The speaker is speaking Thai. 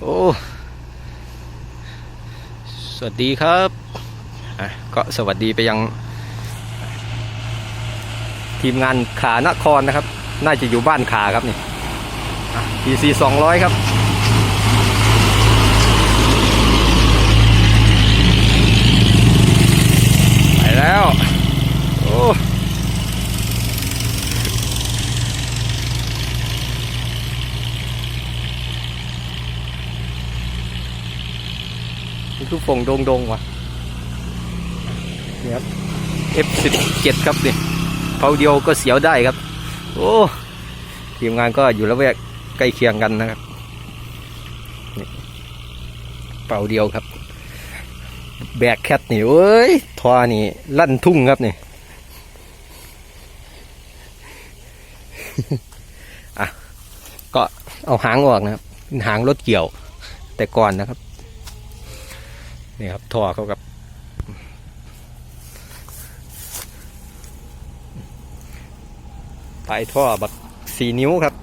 โอ้ สวัสดีครับอะก็สวัสดีไปยัง ทีมงานขานครนะครับ น่าจะอยู่บ้านขาครับนี่อะ PC 200 ครับ ไปแล้ว โอ้ นี่คือฟงโดงดงๆว่ะเนี่ยครับ F17 ครับนี่เผาเดียวก็เสียวได้ครับ โอ้ทีมงานก็อยู่ละแวกใกล้เคียงกันนะครับนี่เป่าเดียวครับ แบกแคทนี่เอ้ยทอนี่ ลั่นทุ่งครับนี่อะก็เอาหางออกนะครับหางรถเกี่ยวแต่ก่อนนะครับ นี่ครับท่อเขากับ ปลายท่อบักสี่นิ้วครับ